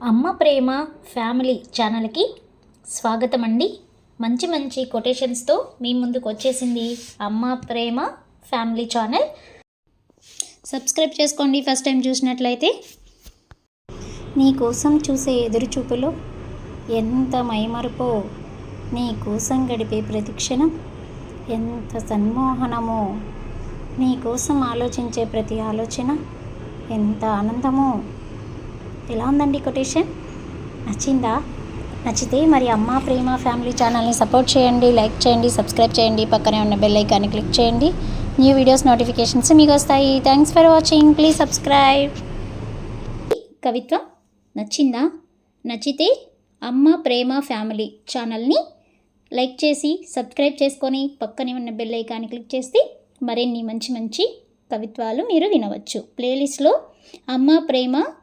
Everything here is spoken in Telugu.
అమ్మ ప్రేమ ఫ్యామిలీ ఛానల్కి స్వాగతం అండి మంచి మంచి కొటేషన్స్తో మీ ముందుకు వచ్చేసింది Amma Prema family channel. Subscribe చేసుకోండి ఫస్ట్ టైం చూసినట్లయితే. నీ కోసం చూసే ఎదురుచూపులో ఎంత మైమరుపో నీ కోసం గడిపే ప్రతిక్షణం ఎంత సన్మోహనమో నీ కోసం ఆలోచించే ప్రతి ఆలోచన ఎంత ఆనందమో ఎలా ఉందండి కొటేషన్? నచ్చిందా? నచ్చితే మరి అమ్మ ప్రేమ ఫ్యామిలీ ఛానల్ని సపోర్ట్ చేయండి లైక్ చేయండి సబ్స్క్రైబ్ చేయండి పక్కనే ఉన్న బెల్ ఐకాన్ని క్లిక్ చేయండి. న్యూ వీడియోస్ నోటిఫికేషన్స్ మీకు వస్తాయి. Thanks for watching please subscribe కవిత్వం నచ్చిందా? నచ్చితే అమ్మ ప్రేమ ఫ్యామిలీ ఛానల్ని లైక్ చేసి సబ్స్క్రైబ్ చేసుకొని పక్కనే ఉన్న బెల్ ఐకాన్ని క్లిక్ చేస్తే మరిన్ని మంచి మంచి కవిత్వాలు మీరు వినవచ్చు. ప్లేలిస్ట్లో అమ్మ ప్రేమ